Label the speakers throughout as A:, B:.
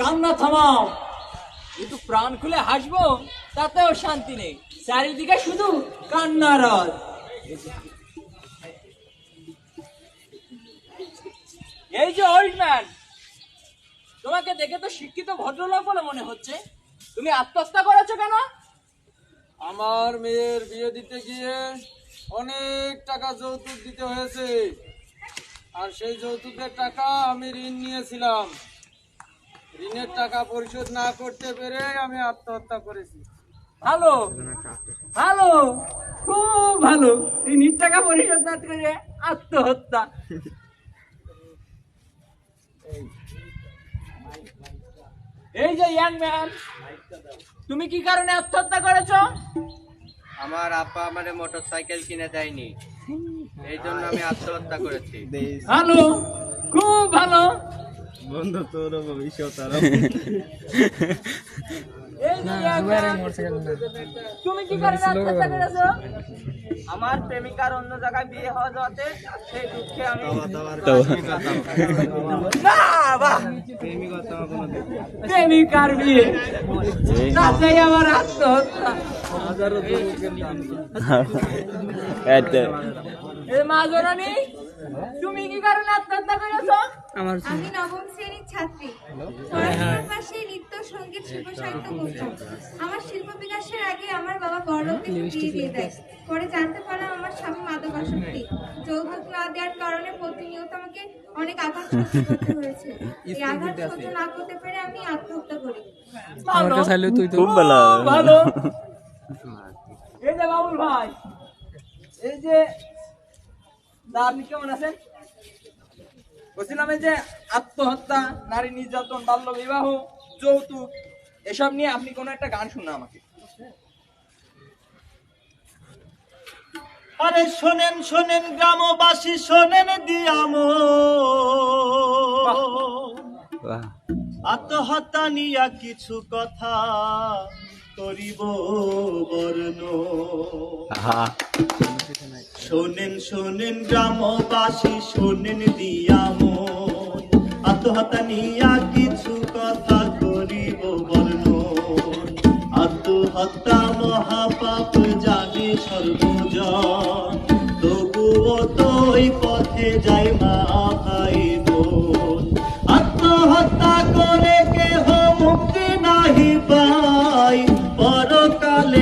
A: কান্না থামাও। কিন্তু প্রাণ খুলে হাসবো, তাতেও শান্তি নেই। চারিদিকে শুধু কান্নার এই যে ওল্ড ম্যান তোমাকে দেখে তো শিক্ষিত ভদ্রলোক বলে মনে হচ্ছে। তুমি আত্মহত্যা করেছ কেন?
B: আমার মেয়ের বিয়ে দিতে গিয়ে অনেক টাকা যৌতুক দিতে হয়েছে। আর সেই যৌতুকের টাকা আমি ঋণ নিয়েছিলাম। ঋণের টাকা পরিশোধ না করতে পেরে আমি আত্মহত্যা করেছি।
A: ভালো ভালো, খুব ভালো। ঋণের টাকা পরিশোধ না করে আত্মহত্যা। এই যে ইয়াং ম্যান, তুমি কি কারণে আত্মহত্যা করেছ?
C: আমার আপা আমারে মোটর সাইকেল কিনে দেয়নি। এই জন্য আমি আত্মহত্যা করেছি।
A: ভালো খুব ভালো।
D: বন্ধু তোর ভবিষ্যৎ আর।
A: তুমি কি করে। আত্মহত্যা করেছ
C: আমার প্রেমিকার অন্য জায়গায় বিয়ে হওয়া যাতে সেই দুঃখে আমি
A: না বাহ! প্রেমিকার বিয়ে। তাতেই আমার আত্মহত্যা। এ মা জননী তুমি কি কারণে আত্মহত্যা করেছ?
E: আমি নবম শ্রেণির ছাত্রী। পড়াশোনার পাশে নৃত্য সংগীত শিল্প সাহিত্য করতাম। আমার শিল্প বিকাশের আগে আমার বাবা বড়লোককে বিয়ে দিয়ে দেয়। পরে জানতে পারলাম আমার স্বামী মাদকাসক্তি। যৌতুক না দেওয়ার কারণে প্রতিনিয়ত আমাকে অনেক আঘাত সহ্য করতে হয়েছে। এই আঘাত সহ্য না করতে পেরে আমি আত্মহত্যা করি।
A: ভালো। এই যে বাবুল ভাই এই যে তা আপনি কেমন আছেন? বলছিলাম এই যে আত্মহত্যা নারী নির্যাতন বাল্য বিবাহ যৌতুক এসব নিয়ে আপনি কোনো একটা গান শুনে আমাকে।
F: আরে শোনেন শোনেন গ্রামবাসী শোনেন দিয়াম। আত্মহত্যা নিয়া কিছু কথা করিব বর্ণ। শোনেন শোনেন গ্রামবাসী, শোনেন দিয়াম আত্মহত্যা নিয়া কিছু কথা করিব বর্ণ আত্মহত্যা মহাপাপ জানে সর্বজন। তবুও তো পথে যাই মা ভাই বোন। আত্মহত্যা করে কেহ মুক্তি নাহি পাই পরকালে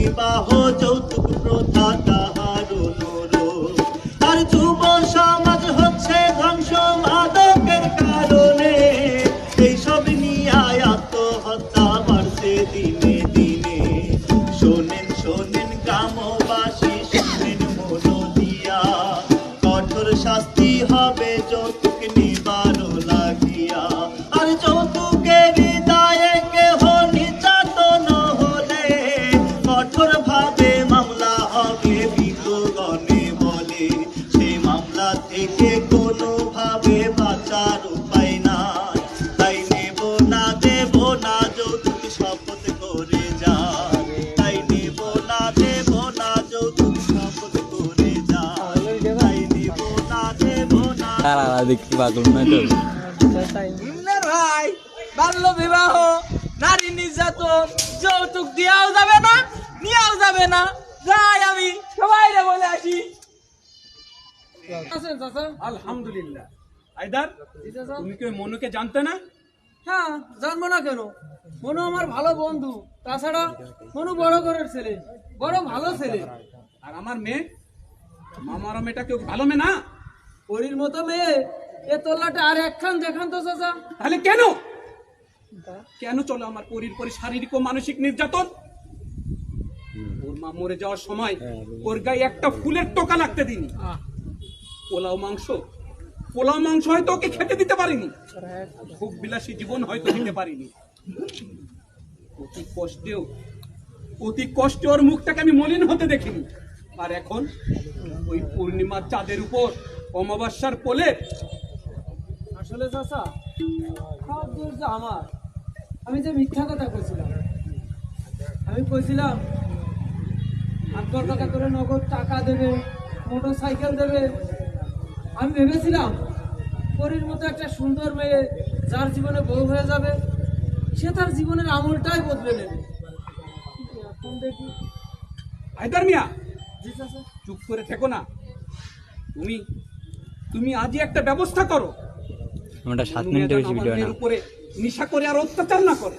F: বিবাহ যৌতুক প্রথা তাহার আর যুব সমাজ হচ্ছে ধ্বংস মাদকের কারণে। এইসব নিয়ে আত্মহত্যা বাড়ছে দিনে দিনে। শোনেন শোনেন গ্রামবাসী, শোনেন মন দিয়া কঠোর শাস্তি হবে যৌতুক নিবার
D: তারা দেখতে পাগল না তো?
A: ভাই বাল্য বিবাহ নারী নির্যাতন যৌতুক দেওয়াও যাবে না নিয়েও যাবে না। যাই আমি সবাই বলে আসি।
G: আলহামদুলিল্লাহ। আইদার তুমি কি মনুকে জানতে না?
B: হ্যাঁ জানব না কেন? মনু আমার ভালো বন্ধু। তাছাড়া মনু বড় ঘরের ছেলে বড় ভালো ছেলে।
G: আর আমার মেয়ে? আমার মেয়েটা কেউ ভালো মেয়ে না?
B: পরীর মতো মেয়ে এ তোল্লাটা আর একখান দেখান তো চাচা।
G: তাহলে কেন? কেন চলো আমার পরির পরে শারীরিক ও মানসিক নির্যাতন? ওর মা মরে যাওয়ার সময় ওর গায়ে একটা ফুলের টোকা লাগতে দিনি পোলাও মাংস? পোলাও মাংস হয়তো ওকে খেতে দিতে পারিনি। খুব বিলাসী জীবন হয়তো দিতে পারিনি। অতি কষ্টেও অতি কষ্টে ওর মুখটাকে আমি মলিন হতে দেখিনি। আর এখন ওই পূর্ণিমার চাঁদের উপর অমাবস্যার পোলে
B: আসলে চাচা সব দোষ যে আমার। আমি যে মিথ্যা কথা কইছিলাম আমি কইছিলাম আটকর টাকা করে নগদ টাকা দেবে মোটর সাইকেল দেবে। আমি ভেবেছিলাম পরীর মতো একটা সুন্দর মেয়ে যার জীবনে বউ হয়ে যাবে সে তার জীবনের আমলটাই বদলে নেবে। এখন দেখি
G: হায়দার মিয়া!
B: জি চাচা।
G: চুপ করে থেকো না। তুমি তুমি আজই একটা ব্যবস্থা করো।
D: আমরা সাত মিনিটের বেশি ভিডিও না।
G: উপরে নিশা করে আর অত্যাচার না করে।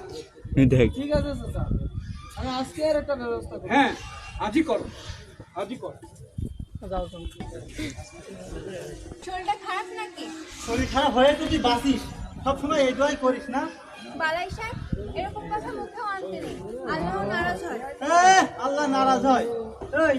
D: দেখ।
B: ঠিক আছে চাচা আমি আজকে আর একটা ব্যবস্থা করি
G: হ্যাঁ আজই করো আজই করো।
E: শরীরটা খারাপ নাকি?
F: শরীর খারাপ হয়ে তুই বাঁচিস? সবসময় এই করিস না?
E: বালাই সাহেব এরকম কথা মুখেও আনতে নেই। আল্লাহ নারাজ হয়।
F: আল্লাহ নারাজ হয়। এই।